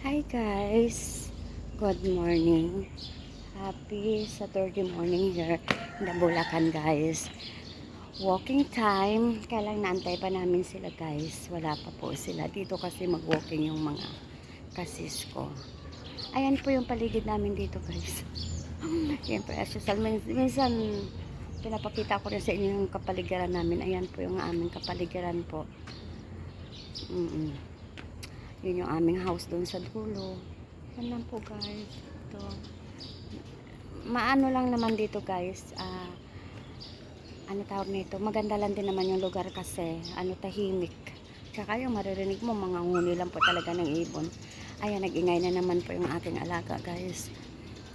Hi guys! Good morning. Happy Saturday morning here in the Bulacan guys. Walking time. Kailang naantay pa namin sila guys. Wala pa po sila. Dito kasi mag-walking yung mga kasis ko. Ayan po yung paligid namin dito guys. Siyempre as usual. Min- Minsan pinapakita ko rin sa inyo yung kapaligiran namin. Ayan po yung aming kapaligiran po. Mm-mm. Yun yung aming house doon sa dulo. Yan lang po guys. Ito. Maano lang naman dito guys. Ah, ano tawag nito? Maganda lang din naman yung lugar kasi. Ano tahimik. Tsaka yung maririnig mo, mga nguni lang po talaga ng ibon. Ayan, nag-ingay na naman po yung ating alaga guys.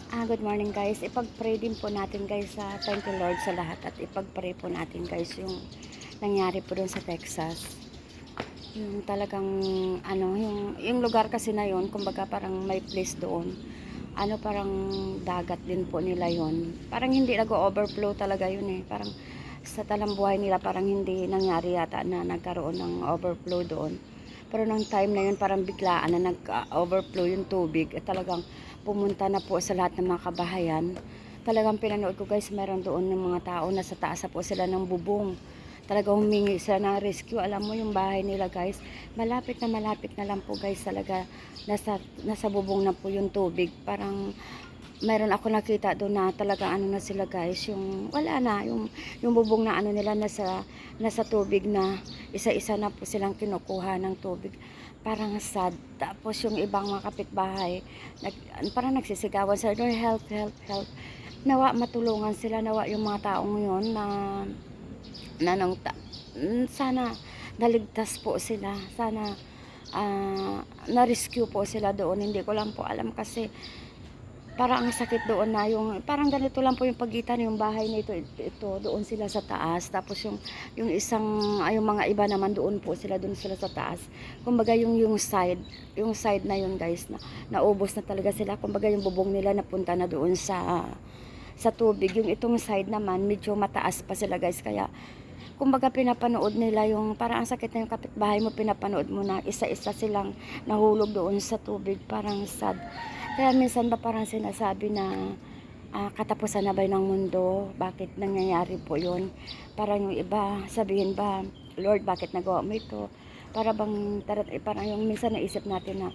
Ah, good morning guys. Ipag-pray din po natin guys sa thank you Lord sa lahat at ipag-pray po natin guys yung nangyari po doon sa Texas yung talagang ano yung yung lugar kasi na yon kumbaga parang may place doon. Ano parang dagat din po nila yon parang hindi nag-overflow talaga yun eh. Parang sa talambuhay nila parang hindi nangyari yata na nagkaroon ng overflow doon. Pero nung time na yun parang biglaan na nag-overflow yung tubig. At talagang pumunta na po sa lahat ng mga kabahayan. Talagang pinanood ko guys meron doon ng mga tao na sa taas po sila ng bubong talaga humingi sila ng rescue. Alam mo yung bahay nila guys, malapit na malapit na lang po guys talaga nasa, nasa bubong na po yung tubig. Parang meron ako nakita doon na talaga ano na sila guys, yung wala na, yung, yung bubong na ano nila nasa, nasa tubig na isa-isa na po silang kinukuha ng tubig. Parang sad. Tapos yung ibang mga kapitbahay, nag, parang nagsisigawan sila help, help, help. Nawa matulungan sila, nawa yung mga taong yun na na nung ta- mm, sana naligtas po sila. Sana ah, na-rescue po sila doon. Hindi ko lang po alam kasi parang ang sakit doon na yung parang ganito lang po yung pagitan yung bahay nito ito, ito doon sila sa taas. Tapos yung yung isang ay yung mga iba naman doon po sila doon sila sa taas. Kumbaga yung yung side yung side na yun guys na naubos na talaga sila. Kumbaga yung bubong nila napunta na doon sa sa tubig. Yung itong side naman medyo mataas pa sila guys. Kaya kumbaga pinapanood nila yung parang ang sakit na yung kapitbahay mo pinapanood mo na isa-isa silang nahulog doon sa tubig. Parang sad. Kaya minsan ba parang sinasabi na ah, katapusan na ba ng mundo? Bakit nangyayari po yun? Parang yung iba sabihin ba Lord bakit nagawa mo ito? Para bang eh, parang yung minsan naisip natin na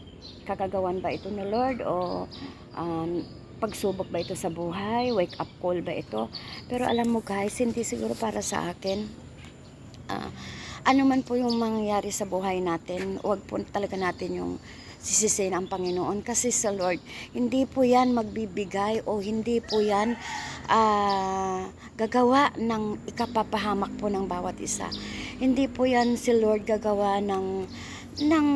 kakagawan ba ito ni Lord o um, pagsubok ba ito sa buhay? Wake up call ba ito? Pero alam mo guys hindi siguro para sa akin Ah, ano man po yung mangyayari sa buhay natin, huwag po talaga natin yung sisisin ang Panginoon kasi sa Lord, hindi po yan magbibigay o hindi po yan ah, gagawa ng ikapapahamak po ng bawat isa. Hindi po yan si Lord gagawa ng ng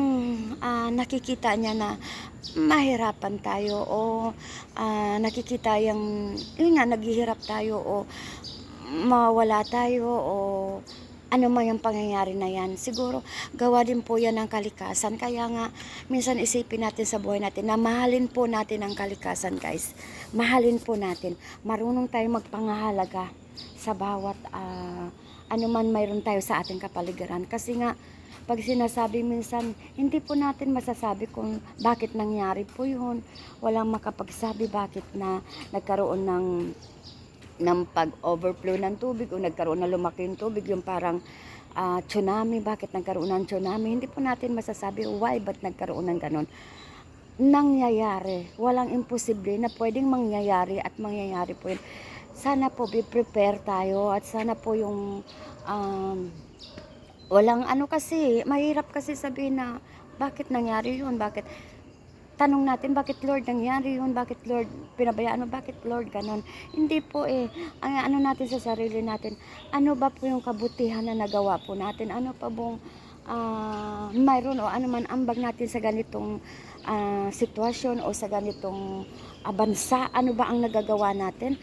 ah, nakikita niya na mahirapan tayo o ah, nakikita yung yun nga naghihirap tayo o mawala tayo o ano man yung pangyayari na yan. Siguro, gawa din po yan ng kalikasan. Kaya nga, minsan isipin natin sa buhay natin na mahalin po natin ang kalikasan, guys. Mahalin po natin. Marunong tayo magpangahalaga sa bawat ah, ano man mayroon tayo sa ating kapaligiran. Kasi nga, pag sinasabi minsan, hindi po natin masasabi kung bakit nangyari po yun. Walang makapagsabi bakit na nagkaroon ng ng pag-overflow ng tubig o nagkaroon na lumaki yung tubig, yung parang ah, tsunami, bakit nagkaroon ng tsunami, hindi po natin masasabi why, ba't nagkaroon ng ganon. Nangyayari, walang imposible na pwedeng mangyayari at mangyayari po yun. Sana po be prepare tayo at sana po yung um, walang ano kasi, mahirap kasi sabihin na bakit nangyari yun, bakit tanong natin bakit Lord nangyari yun, bakit Lord pinabayaan mo, bakit Lord ganon. Hindi po eh, ang ano natin sa sarili natin, ano ba po yung kabutihan na nagawa po natin, ano pa bong ah, mayroon o ano man ambag natin sa ganitong ah, sitwasyon o sa ganitong ah, bansa, ano ba ang nagagawa natin.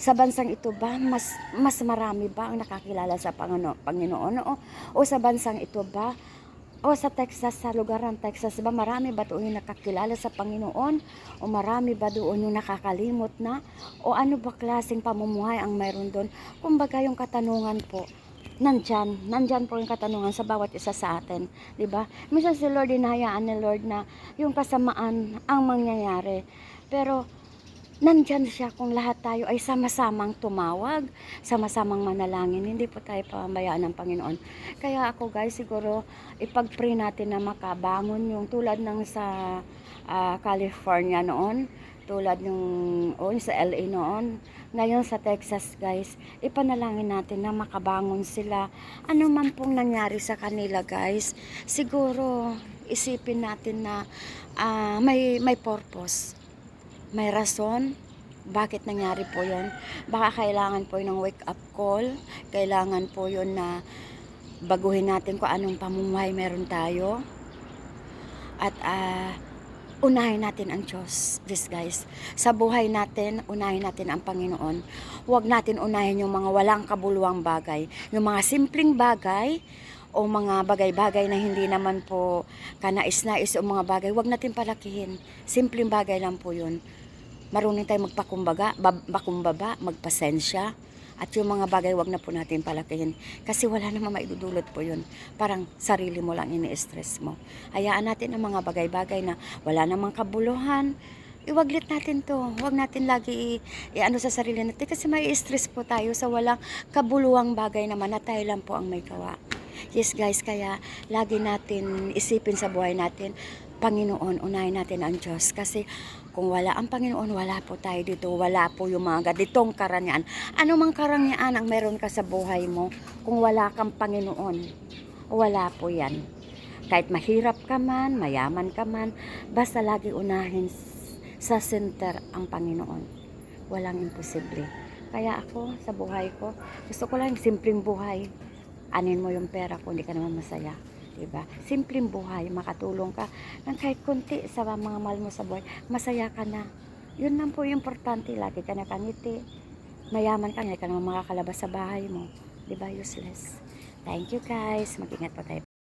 Sa bansang ito ba, mas, mas marami ba ang nakakilala sa Pangino, Panginoon? O, o sa bansang ito ba, o sa Texas, sa lugar ng Texas ba, marami ba doon yung nakakilala sa Panginoon? O marami ba doon yung nakakalimot na? O ano ba klaseng pamumuhay ang mayroon doon? Kumbaga yung katanungan po, nandyan, nandyan po yung katanungan sa bawat isa sa atin, 'di ba? Minsan si Lord hinahayaan ni Lord na yung kasamaan ang mangyayari. Pero nandyan siya kung lahat tayo ay sama-samang tumawag, sama-samang manalangin, hindi po tayo pamayaan ng Panginoon. Kaya ako guys, siguro ipag-pray natin na makabangon yung tulad ng sa ah, California noon, tulad yung oh, sa LA noon, ngayon sa Texas guys, ipanalangin natin na makabangon sila. Ano man pong nangyari sa kanila guys, siguro isipin natin na ah, may may purpose may rason bakit nangyari po yon baka kailangan po yun ng wake up call. Kailangan po yun na baguhin natin kung anong pamumuhay meron tayo. At ah, unahin natin ang Diyos this guys. Sa buhay natin unahin natin ang Panginoon. Huwag natin unahin yung mga walang kabuluhang bagay. Yung mga simpleng bagay o mga bagay-bagay na hindi naman po kanais-nais o mga bagay, huwag natin palakihin. Simpleng bagay lang po yun marunong tayo magpakumbaga, bab- pakumbaba, magpasensya. At yung mga bagay, wag na po natin palakihin. Kasi wala namang maidudulot po yun. Parang sarili mo lang ini-stress mo. Hayaan natin ang mga bagay-bagay na wala namang kabuluhan. Iwaglit natin to. Huwag natin lagi i-ano sa sarili natin. Kasi may stress po tayo sa walang kabuluhang bagay naman na tayo lang po ang may gawa. Yes guys, kaya lagi natin isipin sa buhay natin, Panginoon, unahin natin ang Diyos. Kasi kung wala ang Panginoon, wala po tayo dito. Wala po yung mga ganitong karangyaan. Ano mang karangyaan ang meron ka sa buhay mo kung wala kang Panginoon? Wala po yan. Kahit mahirap ka man, mayaman ka man, basta lagi unahin sa center ang Panginoon. Walang imposible. Kaya ako, sa buhay ko, gusto ko lang simpleng buhay. Anin mo yung pera kung hindi ka naman masaya. Diba? Simpleng buhay, makatulong ka ng kahit konti sa mga mahal mo sa buhay, masaya ka na. Yun lang po yung importante, lagi ka nakangiti. Mayaman ka, hindi ka naman makakalabas sa bahay mo. Diba? Useless. Thank you guys. Mag-ingat po tayo